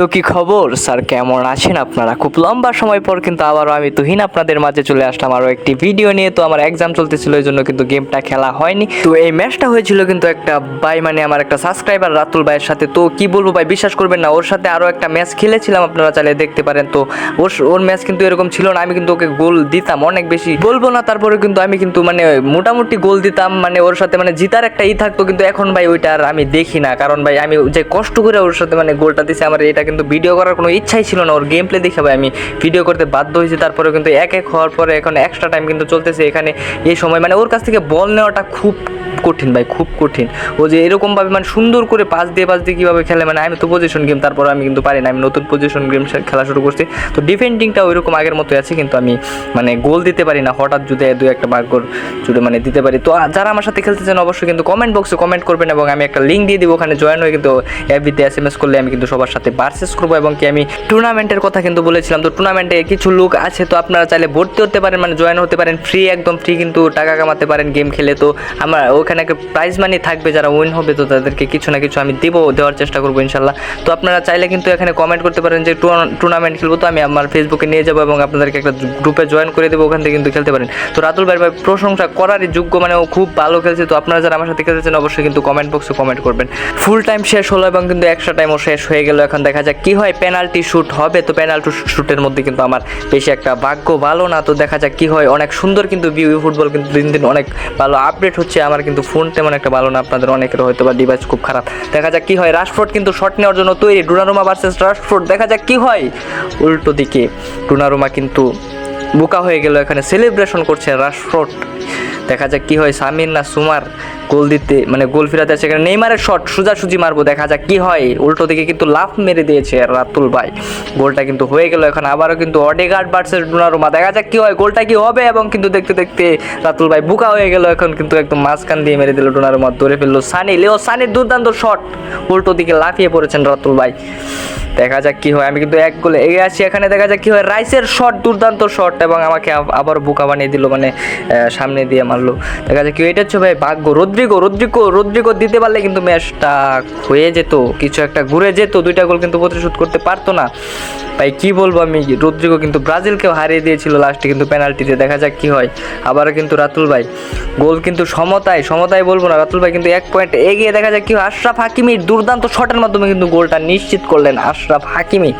তো কি খবর? স্যার, কেমন আছেন আপনারা? খুব লম্বা সময় পর কিন্তু আবারও আমি তুহিন আপনাদের মাঝে চলে আসলাম আরও একটি ভিডিও নিয়ে। তো আমার এক্সাম চলতেছিল, এই জন্য কিন্তু গেমটা খেলা হয়নি। তো এই ম্যাচটা হয়েছিল কিন্তু একটা ভাই মানে আমার একটা সাবস্ক্রাইবার রাতুল ভাইয়ের সাথে। তো কি বলব ভাই, বিশ্বাস করবেন না, ওর সাথে আরও একটা ম্যাচ খেলেছিলাম, আপনারা চাইলে দেখতে পারেন। তো ওর ওর ম্যাচ কিন্তু এরকম ছিল না, আমি কিন্তু ওকে গোল দিতাম অনেক বেশি। বলব না, তারপরে কিন্তু আমি কিন্তু মানে মোটামুটি গোল দিতাম মানে ওর সাথে মানে জিতার একটা ই থাকতো, কিন্তু এখন ভাই ওইটা আর আমি দেখি না। কারণ ভাই, আমি যে কষ্ট করে ওর সাথে মানে গোলটা দিছি, আমার এটা কিন্তু ভিডিও করার কোনো ইচ্ছাই ছিল না। ওর গেম প্লে দেখে ভাই আমি ভিডিও করতে বাধ্য হয়েছি। তারপরে কিন্তু এক এক হওয়ার পরে এখন এক্সট্রা টাইম কিন্তু চলতেছে এখানে এই সময়। মানে ওর কাছ থেকে বল নেওয়াটা খুব কঠিন ভাই, খুব কঠিন। ও যে এরকমভাবে মানে সুন্দর করে পাস দিয়ে পাস দিয়ে কীভাবে খেলে মানে আমি তো পজিশন গেম তারপর আমি কিন্তু পারি না। আমি নতুন পজিশন গেম খেলা শুরু করছি। তো ডিফেন্ডিংটা ওইরকম আগের মতো আছে, কিন্তু আমি মানে গোল দিতে পারি না। হঠাৎ যদি দু একটা ভাগ্যর জুড়ে মানে দিতে পারি। তো যারা আমার সাথে খেলতে চান, অবশ্যই কিন্তু কমেন্ট বক্সে কমেন্ট করবেন এবং আমি একটা লিঙ্ক দিয়ে দিব। ওখানে জয়েন হয়ে কিন্তু এফবিতে এস এম এস করলে আমি কিন্তু সবার সাথে পারচেস করব এবং কি আমি টুর্নামেন্টের কথা কিন্তু বলেছিলাম। তো টুর্নামেন্টে কিছু লোক আছে, তো আপনারা চাইলে ভর্তি হতে পারেন মানে জয়েন হতে পারেন। ফ্রি একদম ফ্রি কিন্তু টাকা কামাতে পারেন গেম খেলে। তো আমার ওখানে একটা প্রাইজ মানি থাকবে, যারা উইন হবে তো তাদেরকে কিছু না কিছু আমি দেবো, দেওয়ার চেষ্টা করব ইনশাল্লাহ। তো আপনারা চাইলে কিন্তু এখানে কমেন্ট করতে পারেন যে টুর্নামেন্ট খেলব তো আমি আমার ফেসবুকে নিয়ে যাব এবং আপনাদেরকে একটা গ্রুপে জয়েন করে দেবো, ওখান থেকে কিন্তু খেলতে পারেন। তো রাতুল ভাই ভাই, প্রশংসা করারই যোগ্য মানে ও খুব ভালো খেলছে, তো আপনারা যারা আমার সাথে খেলতেছেন অবশ্যই কিন্তু কমেন্ট বক্সে কমেন্ট করবেন। ফুল টাইম শেষ হলো এবং কিন্তু এক্সট্রা টাইমও শেষ হয়ে গেল, এখন দেখা যাক কি হয়। পেনাল্টি শ্যুট হবে তো পেনাল্টি শ্যুটের মধ্যে কিন্তু আমার বেশি একটা ভাগ্য ভালো না, তো দেখা যাক কি হয়। অনেক সুন্দর কিন্তু ভিউ ফুটবল কিন্তু দিন দিন অনেক ভালো আপডেট হচ্ছে, আমার কিন্তু ফোন তেমন একটা ভালো না, আপনাদের অনেকের হয়তো বা ডিভাইস খুব খারাপ। দেখা যাক কি হয় রাশফোর্ড কিন্তু শট নেওয়ার জন্য তৈরি ডুনারুমা ভার্সেস রাশফোর্ড দেখা যাক কি হয়, উল্টো দিকে। ডুনারুমা কিন্তু বোকা হয়ে গেল, এখানে সেলিব্রেশন করছে রাশফোর্ড দেখা যাক কি হয়। সামির না সুমার গোল দিতে মানে গোল ফিরাতে এখানে। নেইমারের শট সোজাসুজি মারবো, দেখা যাক কি হয়। উল্টো দিকে কিন্তু লাফ মেরে দিয়েছে রাতুল ভাই। গোলটা কিন্তু হয়ে গেল এখন। আবারও কিন্তু অডেগার্ড ভার্সেস ডোনারুমা। দেখা যাক কি হয়। গোলটা কি হবে এবং কিন্তু দেখতে দেখতে রাতুল ভাই বুকা হয়ে গেল এখন কিন্তু একদম মাঝখান দিয়ে মেরে দিল ডোনারুমা। ধরে ফেলল সানি। লেও সানির দুর্দান্ত শট উল্টো দিকে লাফিয়ে পড়েছেন রাতুল ভাই। দেখা যাক কি হয়। আমি কিন্তু এক গোলে এগিয়ে আছি এখানে দেখা যাক কি হয়। রাইসের শট দুর্দান্ত শট এবং আমাকে আব- আবার বোকা বানিয়ে দিল মানে সামনে দিয়ে মারলো। দেখা যাক কেউ এটা হচ্ছে ভাই ভাগ্য। রদ্রিগো রদ্রিগো রদ্রিগো দিতে পারলে কিন্তু ম্যাচটা হয়ে যেত। কিছু একটা ঘুরে যেত, দুইটা গোল কিন্তু প্রতিশোধ করতে পারতো না। ভাই, কি বলব আমি? রদ্রিগো কিন্তু ব্রাজিলকেও হারিয়ে দিয়েছিল লাস্টে কিন্তু পেনাল্টিতে দেখা যাক কি হয়। আবারও কিন্তু রাতুল ভাই। গোল কিন্তু সমতায় সমতায় বলব না, রাতুল ভাই কিন্তু এক পয়েন্ট এগিয়ে দেখা যাক কি হয়। আশরাফ হাকিমির দুর্দান্ত শটের মাধ্যমে কিন্তু গোলটা নিশ্চিত করলেন আশরাফ হাকিমি।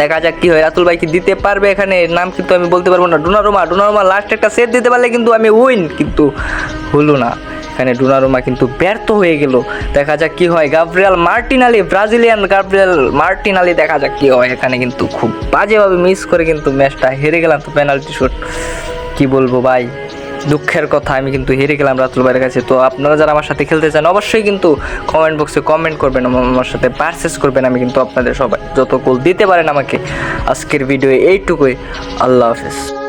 দেখা যাক কি হয়। রাতুল ভাই কি দিতে পারবে এখানে? নাম কিন্তু আমি বলতে পারব না। ডোনারোমা ডোনারোমা লাস্ট একটা সেট দিতে পারলে কিন্তু আমি উইন কিন্তু হলো না। এখানে ডোনারোমা কিন্তু ব্যর্থ হয়ে গেল। দেখা যাক কি হয়। Gabriel Martinelli, Brazilian Gabriel Martinelli, দেখা যাক কি হয়। এখানে কিন্তু খুব বাজেভাবে মিস করে কিন্তু ম্যাচটা হেরে গেলাম। তো পেনাল্টি শুট কি বলব ভাই? দুঃখের কথা, আমি কিন্তু হেরে গেলাম রাতুল ভাইয়ের কাছে। তো আপনারা যারা আমার সাথে খেলতে চান, অবশ্যই কিন্তু কমেন্ট বক্সে কমেন্ট করবেন, আমার সাথে পারচেস করবেন, আমি কিন্তু আপনাদের সবাই যত গোল দিতে পারেন আমাকে। আজকের ভিডিও এইটুকুই। আল্লাহ হাফেজ।